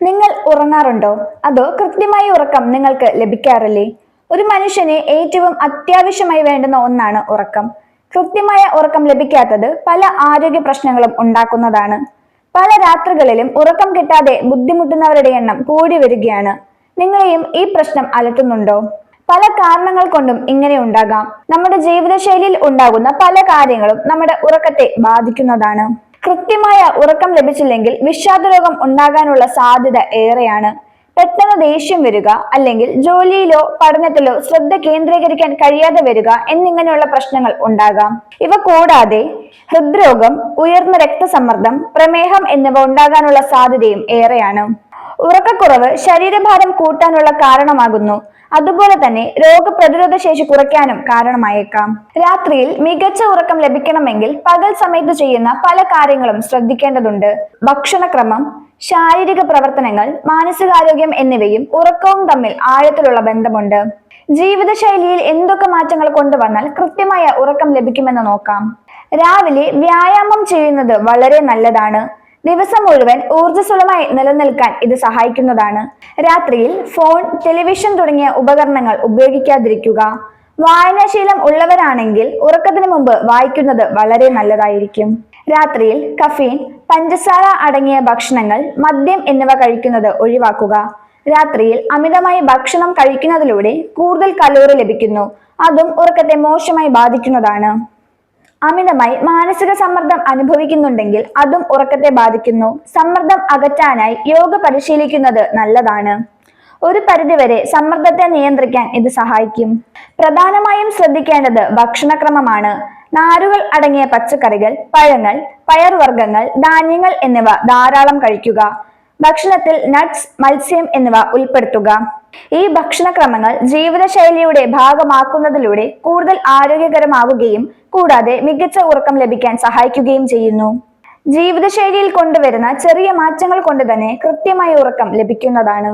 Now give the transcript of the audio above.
നിങ്ങൾ ഉറങ്ങാറുണ്ടോ? അതോ കൃത്യമായ ഉറക്കം നിങ്ങൾക്ക് ലഭിക്കാറില്ലേ? ഒരു മനുഷ്യന് ഏറ്റവും അത്യാവശ്യമായി വേണ്ടുന്ന ഒന്നാണ് ഉറക്കം. കൃത്യമായ ഉറക്കം ലഭിക്കാത്തത് പല ആരോഗ്യ പ്രശ്നങ്ങളും ഉണ്ടാക്കുന്നതാണ്. പല രാത്രികളിലും ഉറക്കം കിട്ടാതെ ബുദ്ധിമുട്ടുന്നവരുടെ എണ്ണം കൂടി വരികയാണ്. നിങ്ങളെയും ഈ പ്രശ്നം അലട്ടുന്നുണ്ടോ? പല കാരണങ്ങൾ കൊണ്ടും ഇങ്ങനെ ഉണ്ടാകാം. നമ്മുടെ ജീവിതശൈലിയിൽ ഉണ്ടാകുന്ന പല കാര്യങ്ങളും നമ്മുടെ ഉറക്കത്തെ ബാധിക്കുന്നതാണ്. കൃത്യമായ ഉറക്കം ലഭിച്ചില്ലെങ്കിൽ വിഷാദരോഗം ഉണ്ടാകാനുള്ള സാധ്യത ഏറെയാണ്. പെട്ടെന്ന് ദേഷ്യം വരിക അല്ലെങ്കിൽ ജോലിയിലോ പഠനത്തിലോ ശ്രദ്ധ കേന്ദ്രീകരിക്കാൻ കഴിയാതെ വരിക എന്നിങ്ങനെയുള്ള പ്രശ്നങ്ങൾ ഉണ്ടാകാം. ഇവ കൂടാതെ ഹൃദ്രോഗം ഉയർന്ന രക്തസമ്മർദ്ദം പ്രമേഹം എന്നിവ ഉണ്ടാകാനുള്ള സാധ്യതയും ഏറെയാണ്. ഉറക്കക്കുറവ് ശരീരഭാരം കൂട്ടാനുള്ള കാരണമാകുന്നു. അതുപോലെ തന്നെ രോഗപ്രതിരോധ ശേഷി കുറയ്ക്കാനും കാരണമായേക്കാം. രാത്രിയിൽ മികച്ച ഉറക്കം ലഭിക്കണമെങ്കിൽ പകൽ സമയത്ത് ചെയ്യുന്ന പല കാര്യങ്ങളും ശ്രദ്ധിക്കേണ്ടതുണ്ട്. ഭക്ഷണക്രമം ശാരീരിക പ്രവർത്തനങ്ങൾ മാനസികാരോഗ്യം എന്നിവയും ഉറക്കവും തമ്മിൽ ആഴത്തിലുള്ള ബന്ധമുണ്ട്. ജീവിതശൈലിയിൽ എന്തൊക്കെ മാറ്റങ്ങൾ കൊണ്ടുവന്നാൽ കൃത്യമായ ഉറക്കം ലഭിക്കുമെന്ന് നോക്കാം. രാവിലെ വ്യായാമം ചെയ്യുന്നത് വളരെ നല്ലതാണ്. ദിവസം മുഴുവൻ ഊർജസ്വലമായി നിലനിൽക്കാൻ ഇത് സഹായിക്കുന്നതാണ്. രാത്രിയിൽ ഫോൺ ടെലിവിഷൻ തുടങ്ങിയ ഉപകരണങ്ങൾ ഉപയോഗിക്കാതിരിക്കുക. വായനാശീലം ഉള്ളവരാണെങ്കിൽ ഉറക്കത്തിന് മുമ്പ് വായിക്കുന്നത് വളരെ നല്ലതായിരിക്കും. രാത്രിയിൽ കഫീൻ പഞ്ചസാര അടങ്ങിയ ഭക്ഷണങ്ങൾ മദ്യം എന്നിവ കഴിക്കുന്നത് ഒഴിവാക്കുക. രാത്രിയിൽ അമിതമായി ഭക്ഷണം കഴിക്കുന്നതിലൂടെ കൂടുതൽ കലോറി ലഭിക്കുന്നു. അതും ഉറക്കത്തെ മോശമായി ബാധിക്കുന്നതാണ്. അമിതമായി മാനസിക സമ്മർദ്ദം അനുഭവിക്കുന്നുണ്ടെങ്കിൽ അതും ഉറക്കത്തെ ബാധിക്കുന്നു. സമ്മർദ്ദം അകറ്റാനായി യോഗ പരിശീലിക്കുന്നത് നല്ലതാണ്. ഒരു പരിധിവരെ സമ്മർദ്ദത്തെ നിയന്ത്രിക്കാൻ ഇത് സഹായിക്കും. പ്രധാനമായും ശ്രദ്ധിക്കേണ്ടത് ഭക്ഷണക്രമമാണ്. നാരുകൾ അടങ്ങിയ പച്ചക്കറികൾ പഴങ്ങൾ പയർവർഗങ്ങൾ ധാന്യങ്ങൾ എന്നിവ ധാരാളം കഴിക്കുക. ഭക്ഷണത്തിൽ നട്ട്സ് മത്സ്യം എന്നിവ ഉൾപ്പെടുത്തുക. ഈ ഭക്ഷണക്രമങ്ങൾ ജീവിതശൈലിയുടെ ഭാഗമാക്കുന്നതിലൂടെ കൂടുതൽ ആരോഗ്യകരമാവുകയും കൂടാതെ മികച്ച ഉറക്കം ലഭിക്കാൻ സഹായിക്കുകയും ചെയ്യുന്നു. ജീവിതശൈലിയിൽ കൊണ്ടുവരുന്ന ചെറിയ മാറ്റങ്ങൾ കൊണ്ട് തന്നെ കൃത്യമായ ഉറക്കം ലഭിക്കുന്നതാണ്.